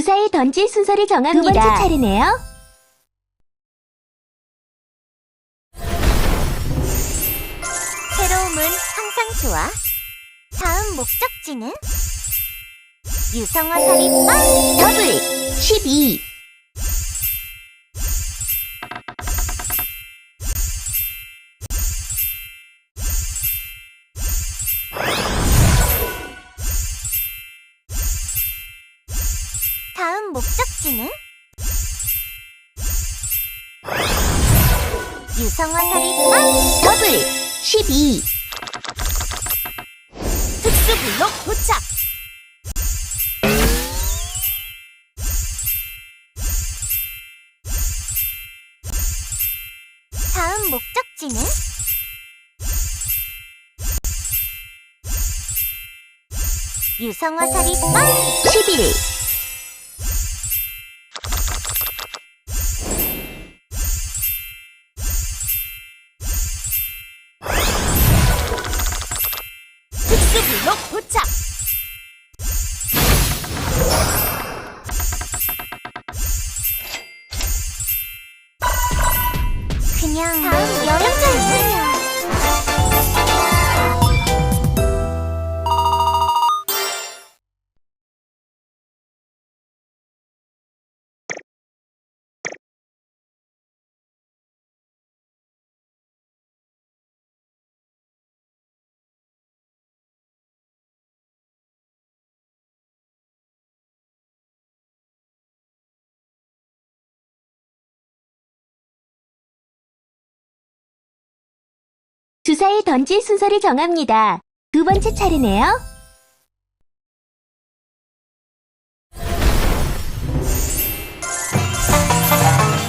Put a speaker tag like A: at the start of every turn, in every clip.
A: 주사위 던질 순서를 정합니다. 두 번째 차례네요.
B: 새로움은 항상 좋아. 다음 목적지는 유성화 살이 빵!
A: 더블 12
B: 다음 목적지는 유성화 살이 빵!
A: 더블 12
B: 특수 블록 도착! 다음 목적지는 유성화 살이 빵!
A: 11 주사위 던질 순서를 정합니다. 두 번째 차례네요.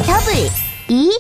A: 더블 2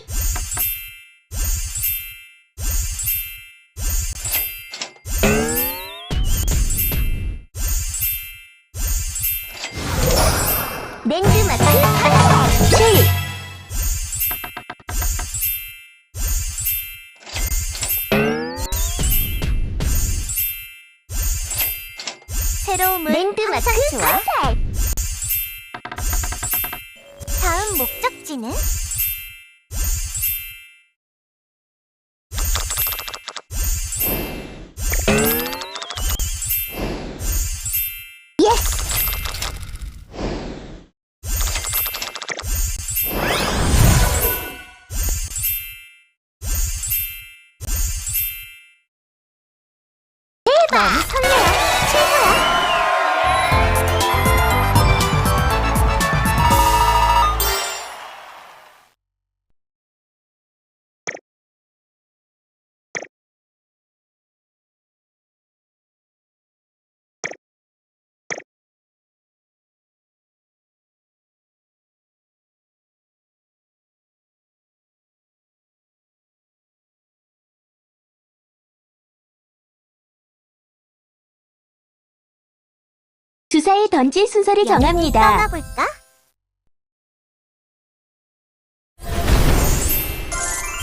A: 주사위 던질 순서를 정합니다.
B: 떠나볼까?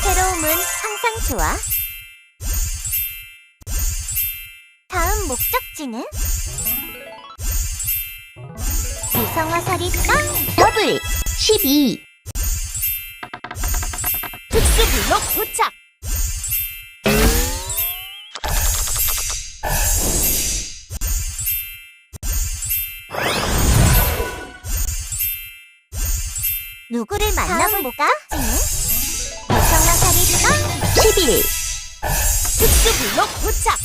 B: 새로움은 항상 좋아. 다음 목적지는 유성화살이 빵!
A: 더블 12
B: 특수 블록 도착! 누구를 만나볼까? 유성화살이 빵!
A: 11
B: 특수 블록 도착!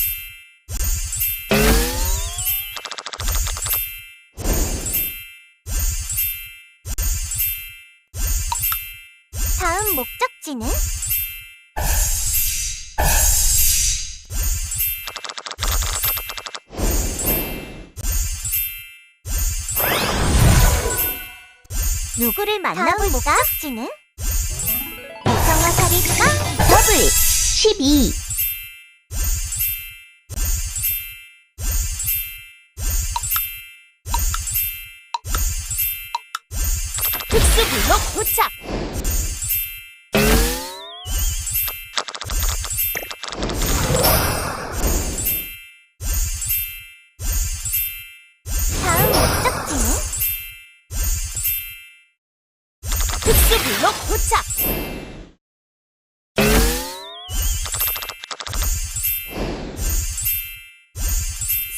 B: 누구를 만나볼 목적지는 유성화살이 빵!
A: 더블 12
B: 특수 블록 도착! 도착.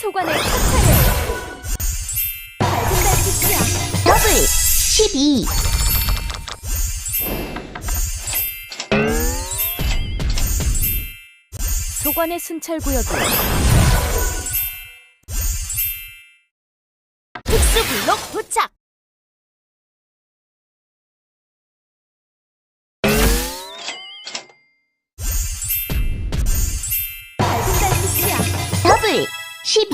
B: 소관을 터차려. 밝은 달 빛이야.
A: 더블 12
B: 소관의 순찰 구역이 특수 블록 도착.
A: 12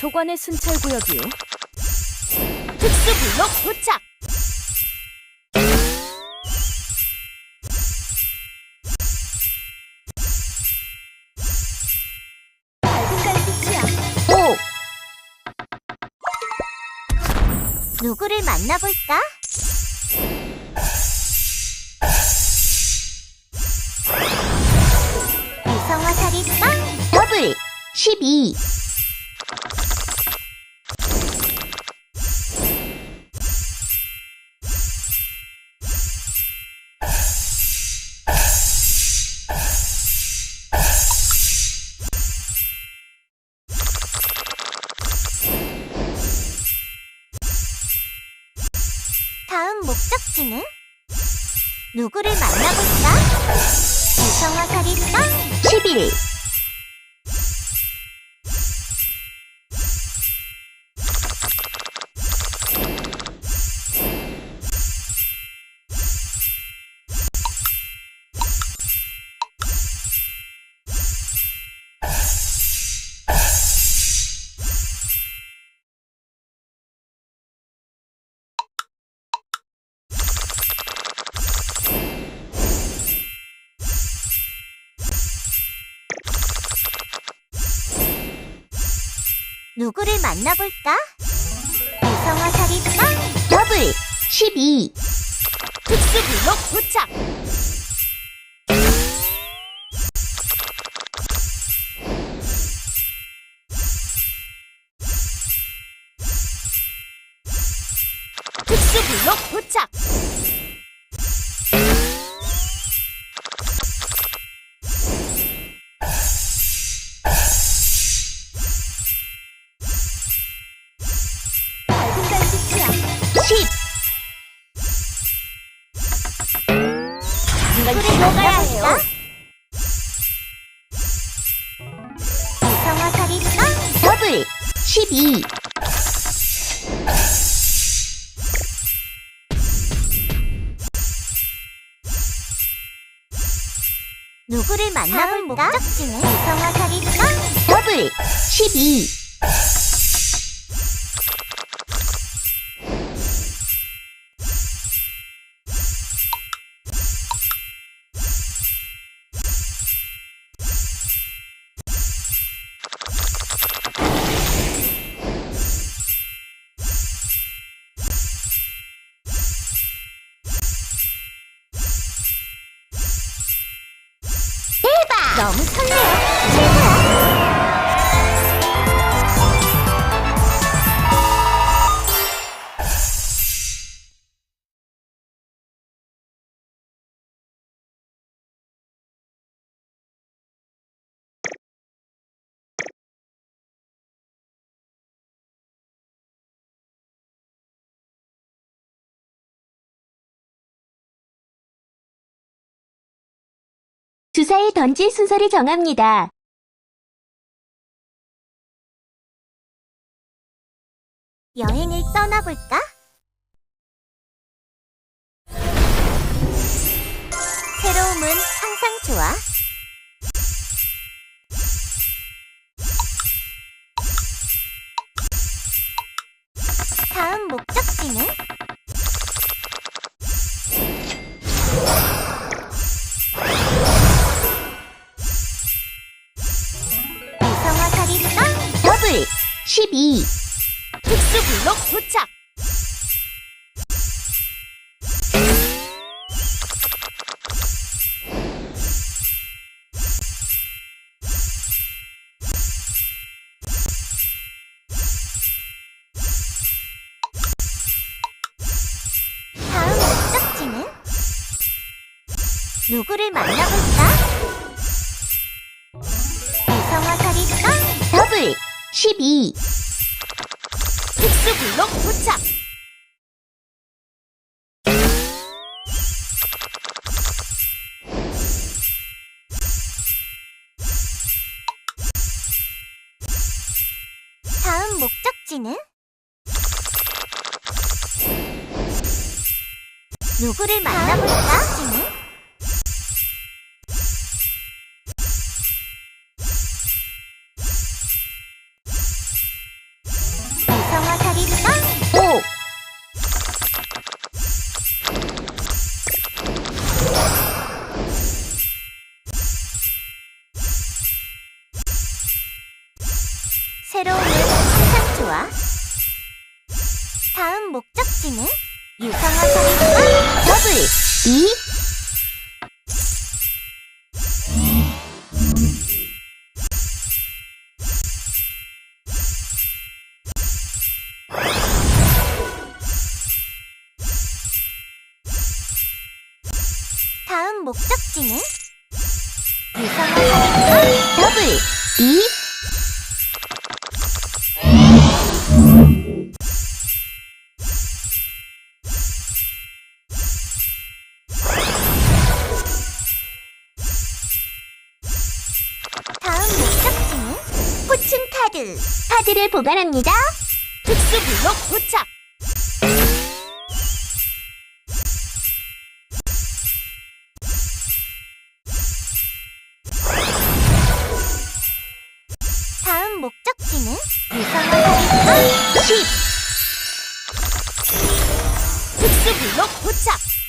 B: 소관의 순찰 구역이요. 특수 블록 도착. 밝은 달빛이야.
A: 5
B: 누구를 만나볼까?
A: 12
B: 다음 목적지는? 누구를 만나볼까? 이성화살이 빵!
A: 11
B: 누구를 만나볼까? 이성화살이 빵!
A: 더블 12
B: 특수 블록 도착! 특수 블록 도착!
A: 12
B: 누구를 만나볼까? 목적지는 이성화살이 빵!
A: 더블 12 주사위 던질 순서를 정합니다.
B: 여행을 떠나볼까? 새로움은 항상 좋아.
A: 12
B: 특수 블록 도착!
A: 12
B: 특수 블록 도착! 다음 목적지는? 누구를 만나볼까? 지는?
A: 더블 2
B: 다음 목적지는 1.
A: 카드를 보관합니다.
B: 특수 블록 부착. 다음 목적지는 이상한
A: 10.
B: 특수 블록 부착.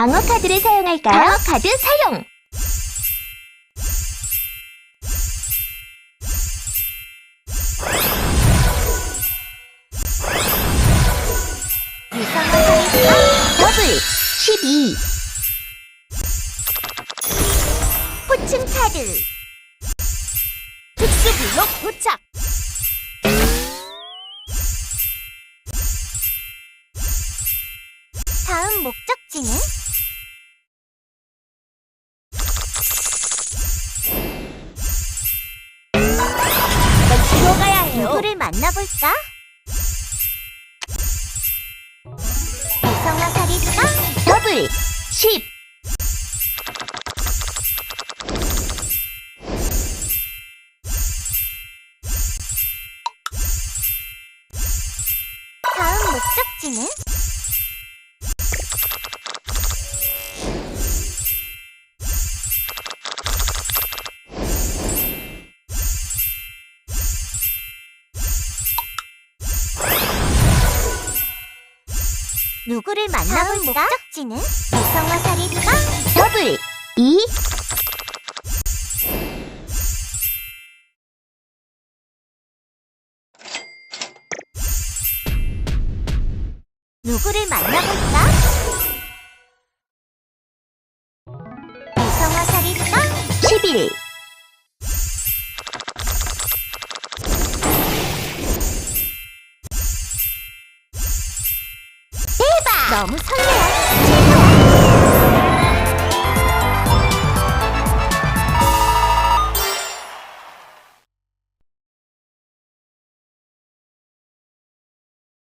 A: 방어 카드를 사용할까요? 방어 카드 사용. 더블 12
B: 포춘 카드 특수 블록 도착 누구를 만나볼까? 유성화살이 땅!
A: 더블 10
B: 누구를 만나볼까? 목적지는 유성화살이 땅!
A: 더블 2
B: 누구를 만나볼까? 유성화살이 땅!
A: 11